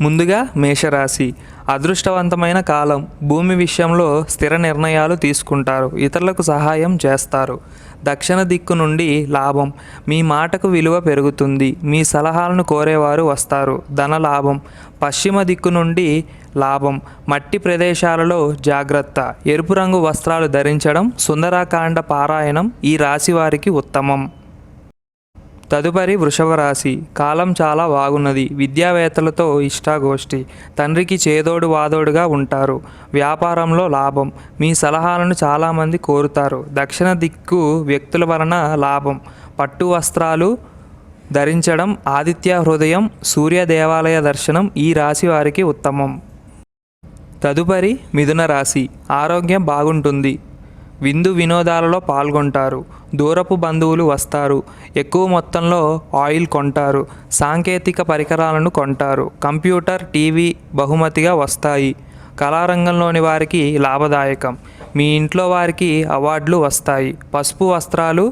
ముందుగా మేషరాశి. అదృష్టవంతమైన కాలం. భూమి విషయంలో స్థిర నిర్ణయాలు తీసుకుంటారు. ఇతరులకు సహాయం చేస్తారు. దక్షిణ దిక్కు నుండి లాభం. మీ మాటకు విలువ పెరుగుతుంది. మీ సలహాలను కోరేవారు వస్తారు. ధన లాభం. పశ్చిమ దిక్కు నుండి లాభం. మట్టి ప్రదేశాలలో జాగ్రత్త. ఎరుపు రంగు వస్త్రాలు ధరించడం సుందరాకాండ పారాయణం ఈ రాశి వారికి ఉత్తమం. తదుపరి వృషభ రాశి కాలం చాలా బాగున్నది. విద్యావేత్తలతో ఇష్టాగోష్ఠి. తండ్రికి చేదోడు వాదోడుగా ఉంటారు. వ్యాపారంలో లాభం. మీ సలహాలను చాలామంది కోరుతారు. దక్షిణ దిక్కు వ్యక్తుల వలన లాభం. పట్టు వస్త్రాలు ధరించడం ఆదిత్య హృదయం సూర్య దేవాలయ దర్శనం ఈ రాశి వారికి ఉత్తమం. తదుపరి మిథున రాశి. ఆరోగ్యం బాగుంటుంది. విందు వినోదాలలో పాల్గొంటారు. దూరపు బంధువులు వస్తారు. ఎక్కువ మొత్తంలో ఆయిల్ కొంటారు. సాంకేతిక పరికరాలను కొంటారు. కంప్యూటర్ టీవీ బహుమతిగా వస్తాయి. కళారంగంలోని వారికి లాభదాయకం. మీ ఇంట్లో వారికి అవార్డులు వస్తాయి. పసుపు వస్త్రాలు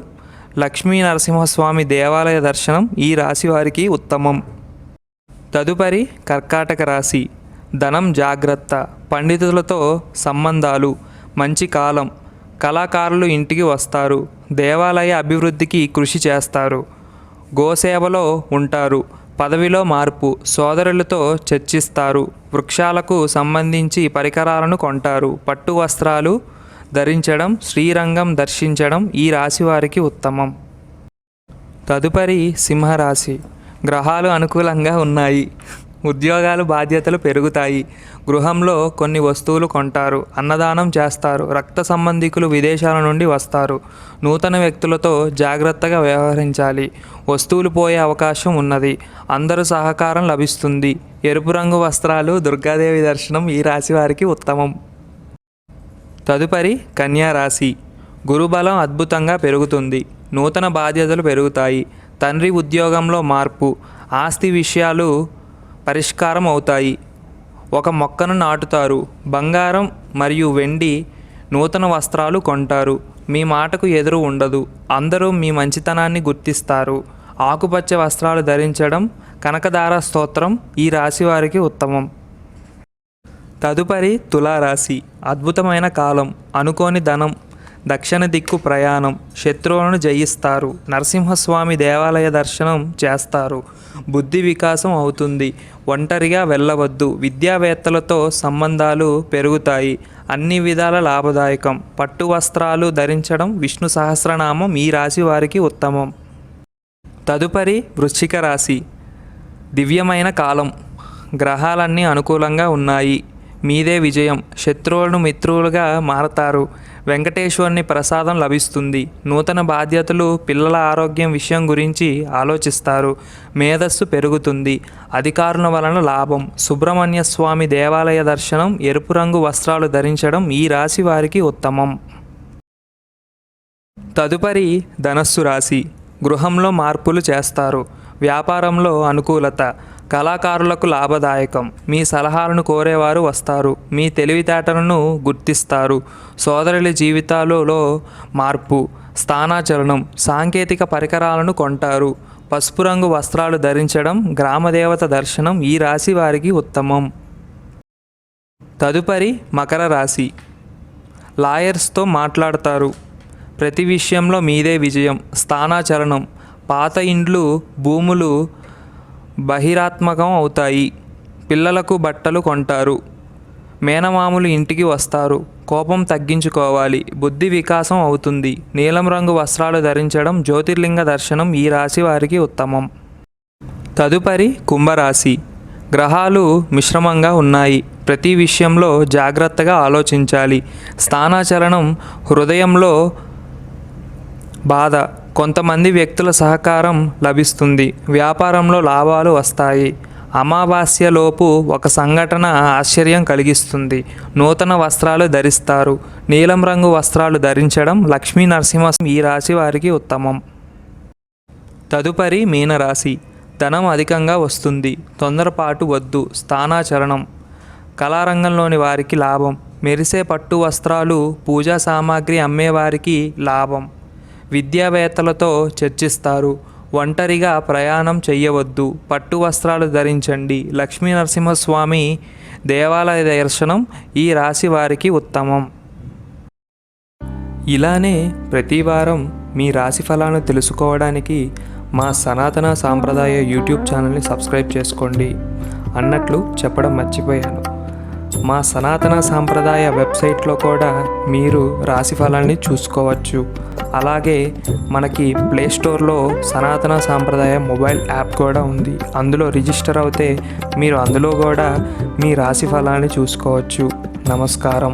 లక్ష్మీ నరసింహస్వామి దేవాలయ దర్శనం ఈ రాశి వారికి ఉత్తమం. తదుపరి కర్కాటక రాశి. ధనం జాగ్రత్త. పండితులతో సంబంధాలు. మంచి కాలం. కళాకారులు ఇంటికి వస్తారు. దేవాలయ అభివృద్ధికి కృషి చేస్తారు. గోసేవలో ఉంటారు. పదవిలో మార్పు సోదరులతో చర్చిస్తారు. వృక్షాలకు సంబంధించి పరికరాలను కొంటారు. పట్టు వస్త్రాలు ధరించడం శ్రీరంగం దర్శించడం ఈ రాశి వారికి ఉత్తమం. తదుపరి సింహరాశి. గ్రహాలు అనుకూలంగా ఉన్నాయి. ఉద్యోగాలు బాధ్యతలు పెరుగుతాయి. గృహంలో కొన్ని వస్తువులు కొంటారు అన్నదానం చేస్తారు రక్త సంబంధికులు విదేశాల నుండి వస్తారు. నూతన వ్యక్తులతో జాగ్రత్తగా వ్యవహరించాలి. వస్తువులు పోయే అవకాశం ఉన్నది. అందరూ సహకారం లభిస్తుంది. ఎరుపు రంగు వస్త్రాలు దుర్గాదేవి దర్శనం ఈ రాశి వారికి ఉత్తమం. తదుపరి కన్యా రాశి. గురుబలం అద్భుతంగా పెరుగుతుంది. నూతన బాధ్యతలు పెరుగుతాయి. తండ్రి ఉద్యోగంలో మార్పు. ఆస్తి విషయాలు పరిష్కారం అవుతాయి. ఒక మొక్కను నాటుతారు. బంగారం మరియు వెండి నూతన వస్త్రాలు కొంటారు. మీ మాటకు ఎదురు ఉండదు. అందరూ మీ మంచితనాన్ని గుర్తిస్తారు. ఆకుపచ్చ వస్త్రాలు ధరించడం కనకదార స్తోత్రం ఈ రాశి వారికి ఉత్తమం. తదుపరి తులారాశి. అద్భుతమైన కాలం. అనుకోని ధనం దక్షిణ దిక్కు ప్రయాణం. శత్రువులను జయిస్తారు. నరసింహస్వామి దేవాలయ దర్శనం చేస్తారు. బుద్ధి వికాసం అవుతుంది. ఒంటరిగా వెళ్ళవద్దు. విద్యావేత్తలతో సంబంధాలు పెరుగుతాయి. అన్ని విధాల లాభదాయకం. పట్టు వస్త్రాలు ధరించడం విష్ణు సహస్రనామం ఈ రాశి వారికి ఉత్తమం. తదుపరి వృశ్చిక రాశి. దివ్యమైన కాలం. గ్రహాలన్నీ అనుకూలంగా ఉన్నాయి. మీదే విజయం. శత్రువులను మిత్రులుగా మారతారు. వెంకటేశ్వరుని ప్రసాదం లభిస్తుంది. నూతన బాధ్యతలు పిల్లల ఆరోగ్యం విషయం గురించి ఆలోచిస్తారు. మేధస్సు పెరుగుతుంది. అధికారుల వలన లాభం. సుబ్రహ్మణ్య స్వామి దేవాలయ దర్శనం ఎరుపు రంగు వస్త్రాలు ధరించడం ఈ రాశి వారికి ఉత్తమం. తదుపరి ధనస్సు రాశి. గృహంలో మార్పులు చేస్తారు. వ్యాపారంలో అనుకూలత. కళాకారులకు లాభదాయకం. మీ సలహాలను కోరేవారు వస్తారు. మీ తెలివితేటలను గుర్తిస్తారు. సోదరుల జీవితాలలో మార్పు స్థానాచలనం సాంకేతిక పరికరాలను కొంటారు. పసుపు రంగు వస్త్రాలు ధరించడం గ్రామదేవత దర్శనం ఈ రాశి వారికి ఉత్తమం. తదుపరి మకర రాశి. లాయర్స్తో మాట్లాడతారు. ప్రతి విషయంలో మీదే విజయం. స్థానాచలనం. పాత ఇండ్లు భూములు బహిరాత్మకం అవుతాయి. పిల్లలకు బట్టలు కొంటారు. మేనమామలు ఇంటికి వస్తారు. కోపం తగ్గించుకోవాలి. బుద్ధి వికాసం అవుతుంది. నీలం రంగు వస్త్రాలు ధరించడం జ్యోతిర్లింగ దర్శనం ఈ రాశి వారికి ఉత్తమం. తదుపరి కుంభరాశి. గ్రహాలు మిశ్రమంగా ఉన్నాయి. ప్రతి విషయంలో జాగ్రత్తగా ఆలోచించాలి. స్థానాచలనం హృదయంలో బాధ కొంతమంది వ్యక్తుల సహకారం లభిస్తుంది. వ్యాపారంలో లాభాలు వస్తాయి. అమావాస్యలోపు ఒక సంఘటన ఆశ్చర్యం కలిగిస్తుంది. నూతన వస్త్రాలు ధరిస్తారు. నీలం రంగు వస్త్రాలు ధరించడం లక్ష్మీ నరసింహ ఈ రాశి వారికి ఉత్తమం. తదుపరి మీనరాశి. ధనం అధికంగా వస్తుంది. తొందరపాటు వద్దు. స్థానాచరణం. కళారంగంలోని వారికి లాభం. మెరిసే పట్టు వస్త్రాలు పూజా సామాగ్రి అమ్మేవారికి లాభం. విద్యావేత్తలతో చర్చిస్తారు. ఒంటరిగా ప్రయాణం చెయ్యవద్దు. పట్టు వస్త్రాలు ధరించండి. లక్ష్మీ నరసింహస్వామి దేవాలయ దర్శనం ఈ రాశి వారికి ఉత్తమం. ఇలానే ప్రతి వారం మీ రాశి ఫలాలను తెలుసుకోవడానికి మా సనాతన సాంప్రదాయ యూట్యూబ్ ఛానల్ని సబ్స్క్రైబ్ చేసుకోండి. అన్నట్లు చెప్పడం మర్చిపోయాను. మా సనాతన సాంప్రదాయ వెబ్సైట్లో కూడా మీరు రాశి ఫలాన్ని చూసుకోవచ్చు. అలాగే మనకి ప్లే స్టోర్లో సనాతన సాంప్రదాయ మొబైల్ యాప్ కూడా ఉంది. అందులో రిజిస్టర్ అవుతే మీరు అందులో కూడా మీ రాశి ఫలాన్ని చూసుకోవచ్చు. నమస్కారం.